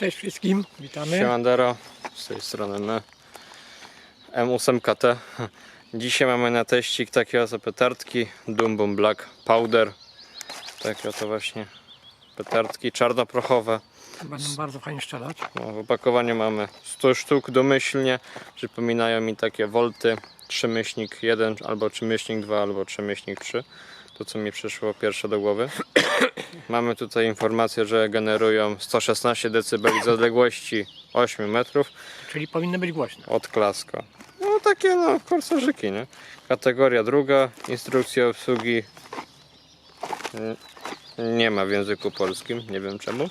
Cześć wszystkim, witamy. Siemandero, z tej strony my. M8KT Dzisiaj mamy na teścik takie oto petardki Doom Boom Black Powder. Takie oto właśnie petardki czarnoprochowe. Będą bardzo fajnie strzelać. no, W opakowaniu mamy 100 sztuk domyślnie. Przypominają mi takie volty. 3 myślnik 1 albo 3 myślnik 2 albo 3 myślnik 3 To co mi przyszło pierwsze do głowy Mamy tutaj informację, że generują 116 dB z odległości 8 metrów Czyli powinny być głośne. od klasko. No takie no korsarzyki, nie? Kategoria druga, instrukcja obsługi nie ma w języku polskim, nie wiem czemu.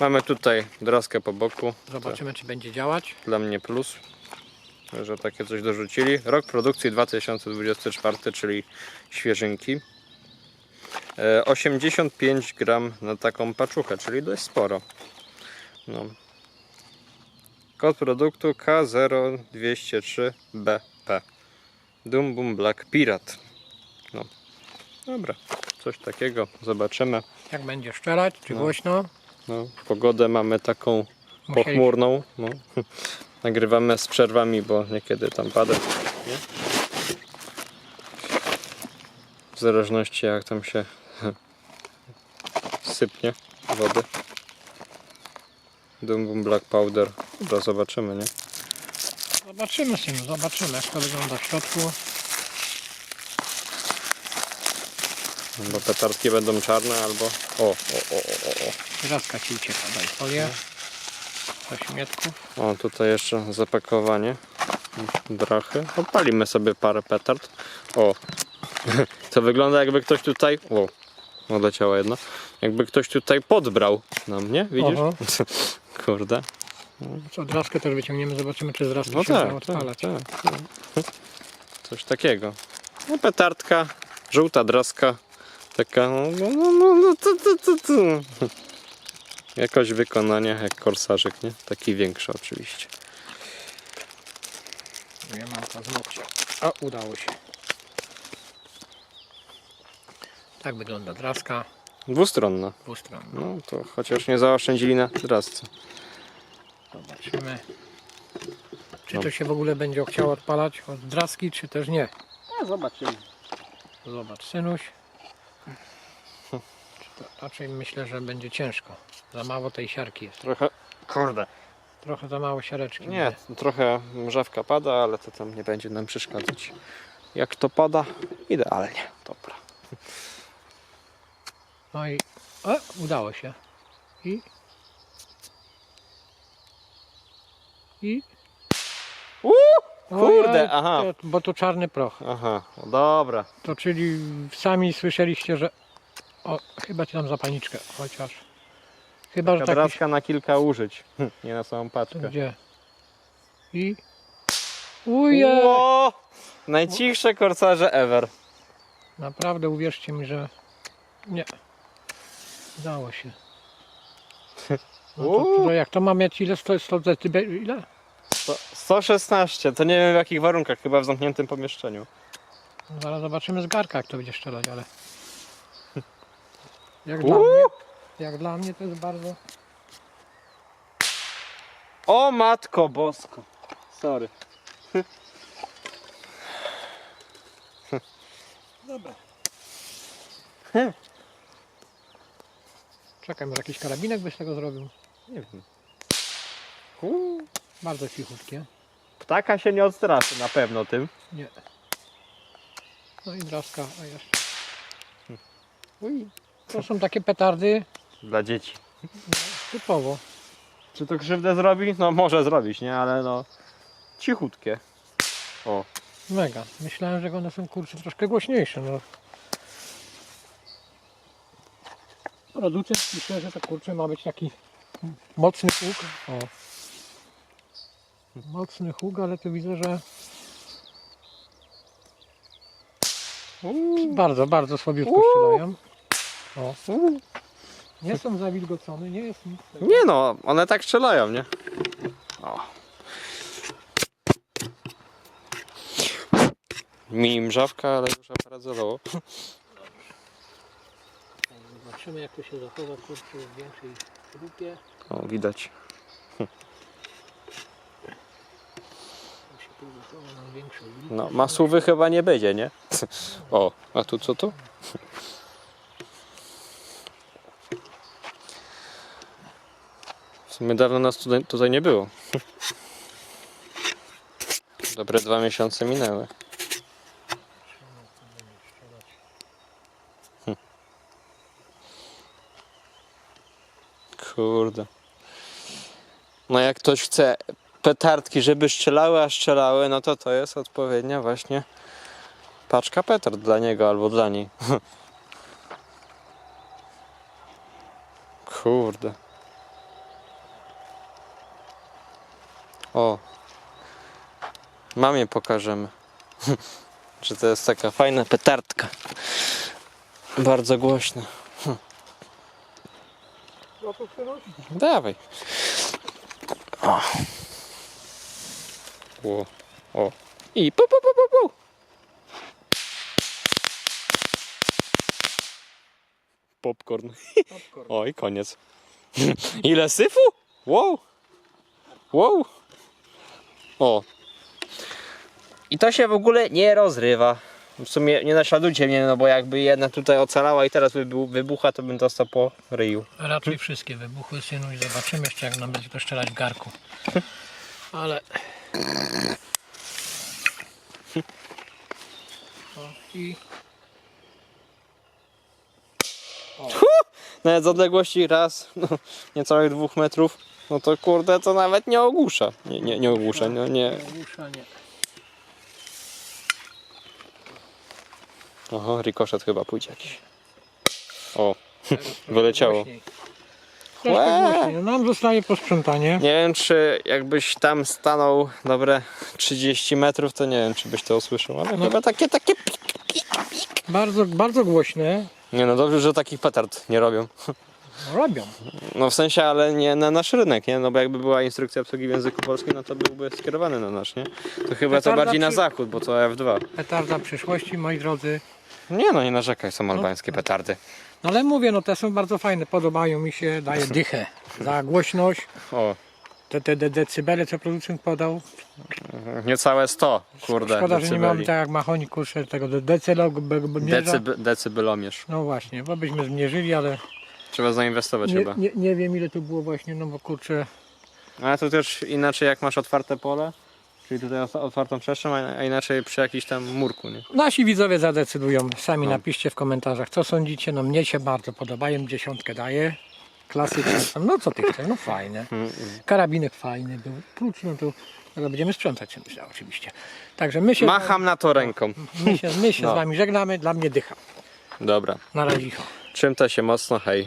Mamy tutaj draskę po boku, Zobaczymy, czy będzie działać. dla mnie plus, że takie coś dorzucili. Rok produkcji 2024, czyli świeżynki. E, 85 gram na taką paczuchę, czyli dość sporo. No. Kod produktu K0203BP. Doom Boom Black Pirate. No. Dobra, coś takiego. Zobaczymy. Jak będzie strzelać, czy No. głośno. No, pogodę mamy taką Musieli- pochmurną. No. Nagrywamy z przerwami, bo niekiedy tam pada. Nie? W zależności jak tam się sypnie wody. Doom Boom Black Powder. Dobra, zobaczymy, nie? Zobaczymy, synu, zobaczymy, jak to wygląda w środku. Bo petardki będą czarne albo... O, o, o, o, o. Raska ci ucieka, daj folię. Ośmietków. O, tutaj jeszcze zapakowanie drachy. Odpalimy sobie parę petard. O, to wygląda jakby ktoś tutaj... O, odleciała jedna. Jakby ktoś tutaj podbrał nam, nie? Widzisz? Oho. Kurde. Co, draskę też wyciągniemy, zobaczymy, czy z raski No się tak, tak, odpalać. tak, tak. Coś takiego. No petardka, żółta draska. Taka, no, no, no, no, no tu, tu, tu, tu. Jakoś wykonanie jak korsarzyk, nie? Taki większy oczywiście. Ja mam paznokcie. O, udało się. Tak wygląda draska Dwustronna. dwustronna. No to chociaż nie zaoszczędzili na drasce. Zobaczymy, czy No. to się w ogóle będzie chciało odpalać od draski, czy też nie. No zobaczymy. Zobacz, synuś. Czy to Raczej myślę, że będzie ciężko. Za mało tej siarki jest. Trochę, kurde. Trochę za mało siareczki. Nie, trochę mrzawka pada, ale to tam nie będzie nam przeszkadzać. Jak to pada, idealnie. Dobra. No i o, udało się. I i Uuu, kurde, Ojej, aha. To, bo to czarny proch. Aha, no dobra. To czyli sami słyszeliście, że o, chyba ci tam zapalniczkę, chociaż chyba, że taki draska na kilka użyć, nie na samą paczkę. gdzie i uje Ło! Najcichsze korsarze ever. naprawdę uwierzcie mi, że nie udało się no to, Uuu. to jak to ma mieć ile 100, 100 decybeli ile? Sto- 116, to nie wiem w jakich warunkach, chyba w zamkniętym pomieszczeniu. No Zaraz zobaczymy z garka jak to będzie strzelać, ale jak dla Uuu. mnie jak dla mnie to jest bardzo O matko bosko. Sorry. Dobra. Czekaj, może jakiś karabinek by z tego zrobił. Nie wiem. Bardzo cichutkie. Ptaka się nie odstraszy na pewno tym. Nie. No i draska, a jeszcze. Uj. To są takie petardy Dla dzieci. typowo. Czy to krzywdę zrobi? No może zrobić, nie? Ale no cichutkie. O. Mega. Myślałem, że one są kurczę troszkę głośniejsze. No. Producent pisze, że to kurczę ma być taki mocny huk. O. Mocny huk, ale tu widzę, że Uuu. bardzo, bardzo słabiutko strzelają. O. Nie są zawilgocone, nie jest nic. tego. Nie no, one tak strzelają, nie? O. Mini mrzawka, ale już aparat. Zobaczymy jak to się zachowa kurczę w większej grupie. O, widać. No, masłowy chyba nie będzie, nie? O, a tu co tu? W sumie dawno nas tutaj, tutaj nie było. Dobre dwa miesiące minęły. Kurde. No jak ktoś chce petardki, żeby strzelały, a strzelały, no to to jest odpowiednia właśnie paczka petard dla niego albo dla niej. Kurde. O. Mamie pokażemy. Że to jest taka fajna petardka. Bardzo głośna. Dawaj. O. O. o. I pu, pu, pu, pu, pu. Popcorn. Oj, koniec. Ile syfu? Wow. Wow. O. I to się w ogóle nie rozrywa. W sumie nie naśladujcie mnie, no bo jakby jedna tutaj ocalała i teraz wybu- wybucha, to bym dostał po ryju. Raczej wszystkie wybuchły synu i zobaczymy jeszcze jak nam będzie to strzelać w garku. Ale... O, I Nawet z odległości raz, no, niecałych dwóch metrów, no to kurde, to nawet nie ogłusza. Nie, nie, nie ogłusza, no nie. ogłuszanie. Oho, rikoszet chyba pójdzie jakiś. O, wyleciało. Troszkę Łe. głośniej. No, nam zostaje posprzątanie. Nie wiem, czy jakbyś tam stanął dobre 30 metrów, to nie wiem, czy byś to usłyszał, ale No. chyba takie, takie... Bardzo, bardzo głośne. Nie no, dobrze, że takich petard nie robią. No, robią. No w sensie, ale nie na nasz rynek, nie? No bo jakby była instrukcja obsługi w języku polskim, no to byłby skierowany na nasz, nie? To chyba to Petarda bardziej na przy- zachód, bo to F2. Petarda przyszłości, moi drodzy. Nie no, nie narzekaj, są albańskie petardy. No ale mówię, no te są bardzo fajne, podobają mi się, daje dychę za głośność. O, Te, te, te decybele, co producent podał. niecałe 100, kurde, Szkoda, że nie mamy decybeli. tak jak Mahoni, kurczę, tego decylogmierza. Decyb, decybelomierz. No właśnie, bo byśmy zmierzyli, ale Trzeba zainwestować nie, chyba. nie, nie wiem ile tu było właśnie, no bo kurczę, Ale to też inaczej jak masz otwarte pole, czyli tutaj otw- otwartą przestrzeń, a inaczej przy jakimś tam murku, nie? nasi widzowie zadecydują. Sami No. napiszcie w komentarzach, co sądzicie. No mnie się bardzo podobają, dziesiątkę daję. Klasyczne są, no co ty chcesz, no fajne. Karabinek fajny był, klucz, no to teraz będziemy sprzątać, myślę, oczywiście. Także my się, Macham na to ręką. my się, my się No. z wami żegnamy, dla mnie dycha. Dobra. Na razie. Czym to się mocno, hej.